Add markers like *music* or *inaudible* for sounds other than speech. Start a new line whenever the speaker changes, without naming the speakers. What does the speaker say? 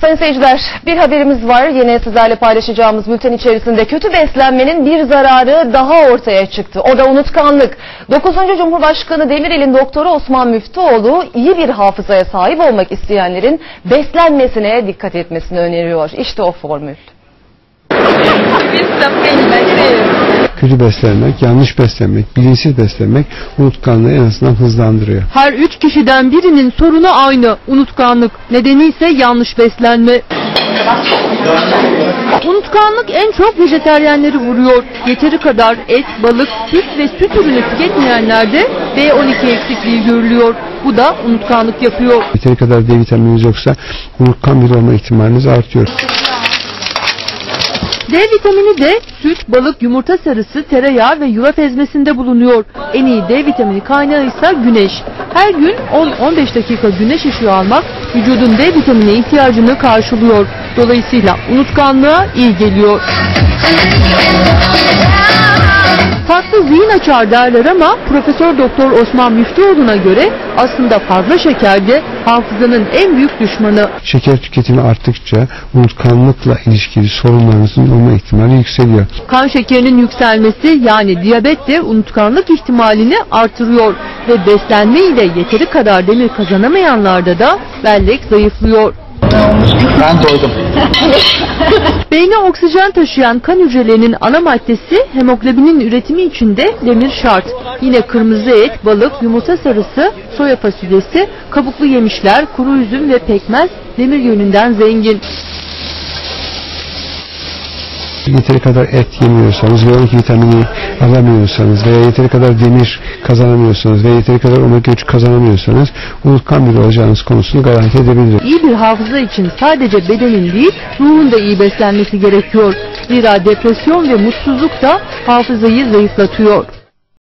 Sayın seyirciler bir haberimiz var. Yine sizlerle paylaşacağımız bülten içerisinde kötü beslenmenin bir zararı daha ortaya çıktı. O da unutkanlık. 9. Cumhurbaşkanı Demirel'in doktoru Osman Müftüoğlu iyi bir hafızaya sahip olmak isteyenlerin beslenmesine dikkat etmesini öneriyor. İşte o formül. *laughs*
kötü beslenmek, yanlış beslenmek, bilinçsiz beslenmek unutkanlığı en azından hızlandırıyor.
Her üç kişiden birinin sorunu aynı. Unutkanlık. Nedeni ise yanlış beslenme. Unutkanlık en çok vejeteryenleri vuruyor. Yeteri kadar et, balık, süt ve süt ürünü tüketmeyenlerde B12 eksikliği görülüyor. Bu da unutkanlık yapıyor.
Yeteri kadar D vitamininiz yoksa unutkan biri olma ihtimaliniz artıyor.
D vitamini de süt, balık, yumurta sarısı, tereyağı ve yulaf ezmesinde bulunuyor. En iyi D vitamini kaynağı ise güneş. Her gün 10-15 dakika güneş ışığı almak vücudun D vitamini ihtiyacını karşılıyor. Dolayısıyla unutkanlığa iyi geliyor. Farklı zihin açar derler ama Profesör Doktor Osman Müftüoğlu'na göre aslında fazla şeker de hafızanın en büyük düşmanı.
Şeker tüketimi arttıkça unutkanlıkla ilişkili sorunlarınızın olma ihtimali yükseliyor.
Kan şekerinin yükselmesi yani diyabet de unutkanlık ihtimalini artırıyor ve beslenme ile yeteri kadar demir kazanamayanlarda da bellek zayıflıyor.
Ben doydum. *laughs*
Beyne oksijen taşıyan kan hücrelerinin ana maddesi hemoglobinin üretimi için de demir şart. Yine kırmızı et, balık, yumurta sarısı, soya fasulyesi, kabuklu yemişler, kuru üzüm ve pekmez demir yönünden zengin.
Yeteri kadar et yemiyorsanız ve 12 vitamini alamıyorsanız veya yeteri kadar demir kazanamıyorsanız ve yeteri kadar omega 3 kazanamıyorsanız unutkan biri olacağınız konusunu garanti edebilirim.
İyi bir hafıza için sadece bedenin değil, ruhun da iyi beslenmesi gerekiyor. Zira depresyon ve mutsuzluk da hafızayı zayıflatıyor.